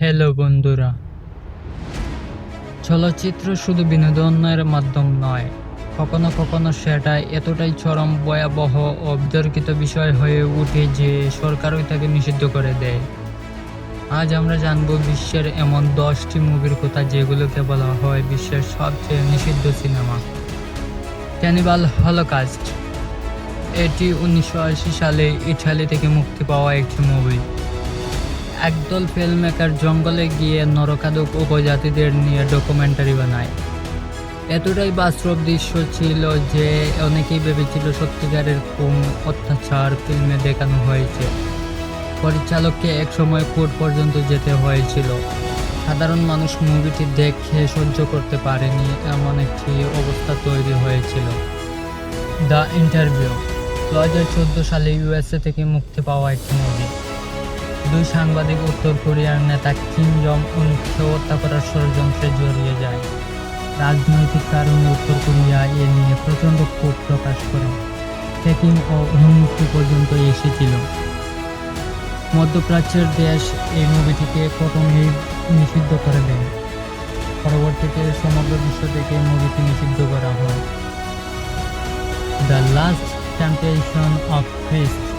Hello বন্ধুরা। চলচ্চিত্র শুধু বিনোদনের মাধ্যম নয়, কখনো কখনো সেটা এতটাই চরম ভয়াবহ ও বিতর্কিত বিষয় হয়ে ওঠে যে সরকারই তাকে নিষিদ্ধ করে দেয়। আজ আমরা জানব বিশ্বের এমন দশটি মুভির কথা যেগুলোকে বলা হয় বিশ্বের সবচেয়ে নিষিদ্ধ সিনেমা। Cannibal Holocaust. এটি উনিশশো আশি সালে ইটালি থেকে মুক্তি পাওয়া একটি মুভি। একদল ফিল্ম মেকার জঙ্গলে গিয়ে নরকাদক উপজাতিদের নিয়ে ডকুমেন্টারি বানায়। এতটাই বাস্তব দৃশ্য ছিল যে অনেকেই ভেবেছিল সত্যিকারের কোন অত্যাচার ফিল্মে দেখানো হয়েছে। পরিচালককে একসময় কোর্ট পর্যন্ত যেতে হয়েছিল। সাধারণ মানুষ মুভিটি দেখে সহ্য করতে পারেনি, এমন একটি অবস্থা তৈরি হয়েছিল। দ্য ইন্টারভিউ, দু হাজার চোদ্দ সালে ইউএসএ থেকে মুক্তি পাওয়া একটি মুভি দুই সাংবাদিক উত্তর কোরিয়ার নেতা কিম জং উনকে হত্যা করার ষড়যন্ত্রে জড়িয়ে যায়। রাজনৈতিক কারণে উত্তর কোরিয়া এ নিয়ে প্রচণ্ড ক্ষোভ প্রকাশ করে। পেকিং ও উন্মুক্তি পর্যন্ত এসেছিল। মধ্যপ্রাচ্যের দেশ এই মুভিটিকে প্রথমেই নিষিদ্ধ করে দেয়। পরবর্তীতে সমগ্র বিশ্ব থেকে মুভিটি নিষিদ্ধ করা হয়। The last temptation of Christ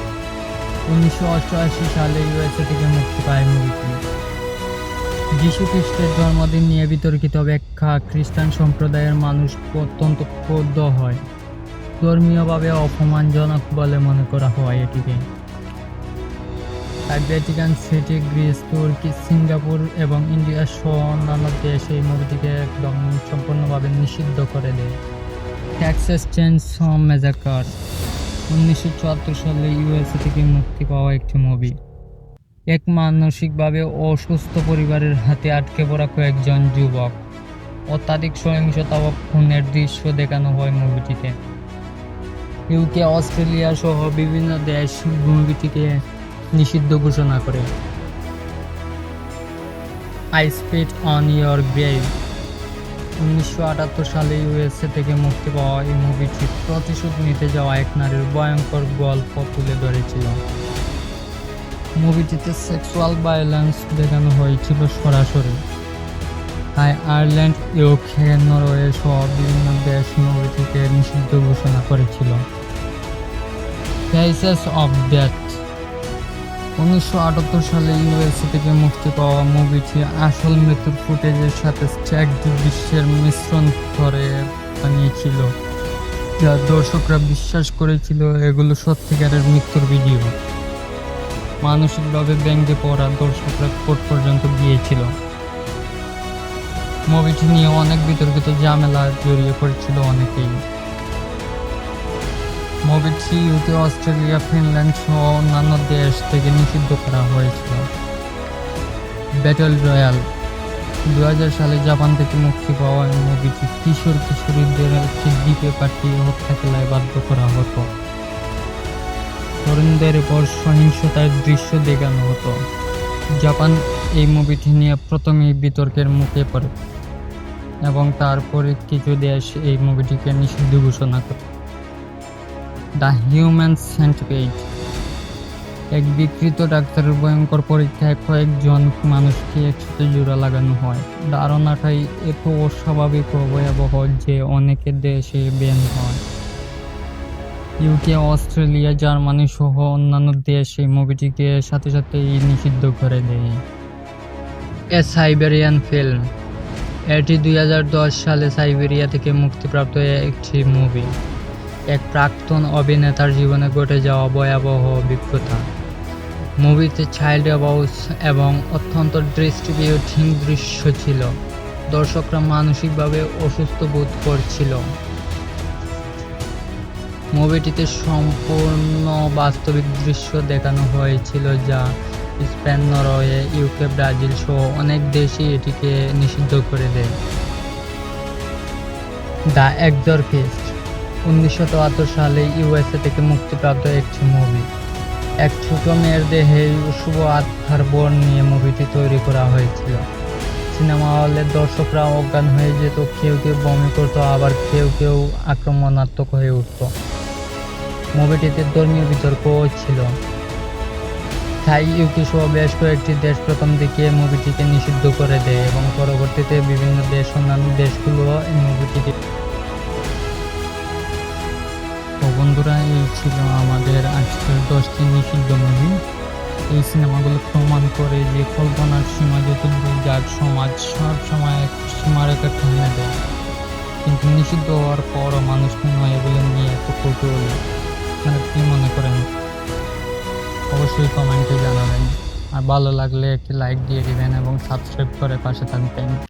উনিশশো অষ্টআশি সালে ইউএসএ থেকে মুক্তি পায় মুভিটি যীশু খ্রিস্টের জন্মদিন নিয়ে বিতর্কিত ব্যাখ্যা, খ্রিস্টান সম্প্রদায়ের মানুষ অত্যন্ত ক্ষুব্ধ হয়। ধর্মীয়ভাবে অপমানজনক বলে মনে করা হয় এটিকে। ভ্যাটিকান সিটি, গ্রিস, তুর্কি, সিঙ্গাপুর এবং ইন্ডিয়া সহ অন্যান্য দেশ এই মুভিটিকে একদম সম্পূর্ণভাবে নিষিদ্ধ করে দেয়। Texas chain massacre. উনিশশো চুয়াত্তর সালে ইউএসএ থেকে মুক্তি পাওয়া একটি মুভি এক মানসিকভাবে অসুস্থ পরিবারের হাতে আটকে পড়া কয়েকজন যুবক। অত্যাধিক সহিংসতা ও খুনের দৃশ্য দেখানো হয় মুভিটিতে ইউকে অস্ট্রেলিয়া সহ বিভিন্ন দেশ মুভিটিকে নিষিদ্ধ ঘোষণা করে। I spit on your grave উনিশশো আটাত্তর সালে ইউএসএ থেকে মুক্তি পাওয়া এই মুভিটি প্রতিশোধ নিতে যাওয়া এক নারীর ভয়ঙ্কর গল্প তুলে ধরেছিল। মুভিটিতে সেক্সুয়াল ভায়োলেন্স দেখানো হয়েছিল সরাসরি। তাই আয়ারল্যান্ড ইউকে নরওয়ে সহ বিভিন্ন দেশ মুভিটিকে নিষিদ্ধ ঘোষণা করেছিল। ফেসেস অফ ডেথ উনিশশো আটাত্তর সালে ইউএসএ থেকে মুক্তি পাওয়া মুভিটি আসল মৃত্যুর ফুটেজের সাথে স্ট্যাক দৃশ্যের মিশ্রণ করে বানিয়েছিল, যা দর্শকরা বিশ্বাস করেছিল এগুলো সত্যিকারের মৃত্যুর ভিডিও। মানসিকভাবে ব্যঙ্গে পড়া দর্শকরা কোর্ট পর্যন্ত গিয়েছিল। মুভিটি নিয়ে অনেক বিতর্কিত ঝামেলা জড়িয়ে পড়েছিল অনেকেই। মুভিটি ইউকে অস্ট্রেলিয়া ফিনল্যান্ড সহ অন্যান্য দেশ থেকে নিষিদ্ধ করা হয়েছিল। ব্যাটল রয়্যাল দু হাজার সালে জাপান থেকে মুক্তি পাওয়া মুভিটি কিশোর কিশোরীদের একটি দ্বীপে পাঠিয়ে হত্যা খেলায় বাধ্য করা হতো। তরুণদের উপর সহিংসতার দৃশ্য দেখানো হতো। জাপান এই মুভিটি নিয়ে প্রথমেই বিতর্কের মুখে পড়ে এবং তারপরে কিছু দেশ এই মুভিটিকে নিষিদ্ধ ঘোষণা করে। দ্য হিউম্যান সেন্টিপেজ এক বিকৃত ডাক্তারের ভয়ঙ্কর পরীক্ষায় কয়েকজন মানুষকে একসাথে জোড়া লাগানো হয়। ধারণাটাই এত অস্বাভাবিক ও ভয়াবহ যে অনেকে দেশে ব্যান হয়। ইউকে, অস্ট্রেলিয়া, জার্মানি সহ অন্যান্য দেশ এই মুভিটিকে সাথে সাথেই নিষিদ্ধ করে দেয়। A Serbian film. এটি দুই হাজার দশ সালে সাইবেরিয়া থেকে মুক্তিপ্রাপ্ত একটি মুভি। এক প্রাক্তন অভিনেতার জীবনে ঘটে যাওয়া ভয়াবহ অভিজ্ঞতা। মুভিতে চাইল্ড অ্যাবাউস এবং অত্যন্ত দৃষ্টিবিহীন দৃশ্য ছিল। দর্শকরা মানসিকভাবে অসুস্থ বোধ করছিল। মুভিটিতে সম্পূর্ণ বাস্তবিক দৃশ্য দেখানো হয়েছিল যা স্পেন, নরওয়ে ইউকে ব্রাজিল সহ অনেক দেশই এটিকে নিষিদ্ধ করে দেয়। দ্য এক্সরকিস্ট উনিশশো চুয়াত্তর সালে ইউএসএ থেকে মুক্তিপ্রাপ্ত একটি মুভি এক ছোট মেয়ের দেহে শুভ আত্মার বর নিয়ে মুভিটি তৈরি করা হয়েছিল। সিনেমা হলের দর্শকরা অজ্ঞান হয়ে যেত, কেউ কেউ বমি করতো, আবার কেউ কেউ আক্রমণাত্মক হয়ে উঠত। মুভিটিতে ধর্মীয় বিতর্কও ছিল। থাই ইউকে সহ বেশ কয়েকটি দেশ প্রথম দিকে মুভিটিকে নিষিদ্ধ করে দেয় এবং পরবর্তীতে বিভিন্ন দেশ অন্যান্য দেশগুলো এই মুভিটিকে বন্ধুরা, এই ছিল আমাদের আজকের দশটি নিষিদ্ধ মুভি এই সিনেমাগুলো প্রমাণ করে যে কল্পনার সীমা যতদূর যাক সমাজ সব সময় এক সীমারেখা টেনে দেয় কিন্তু নিষিদ্ধ হওয়ার পরও মানুষ মনে হয় এগুলো নিয়ে এত কৌতূহল মানে কি মনে করেন? অবশ্যই কমেন্টে জানাবেন। আর ভালো লাগলে একটি লাইক দিয়ে দেবেন এবং সাবস্ক্রাইব করে পাশে থাকবেন।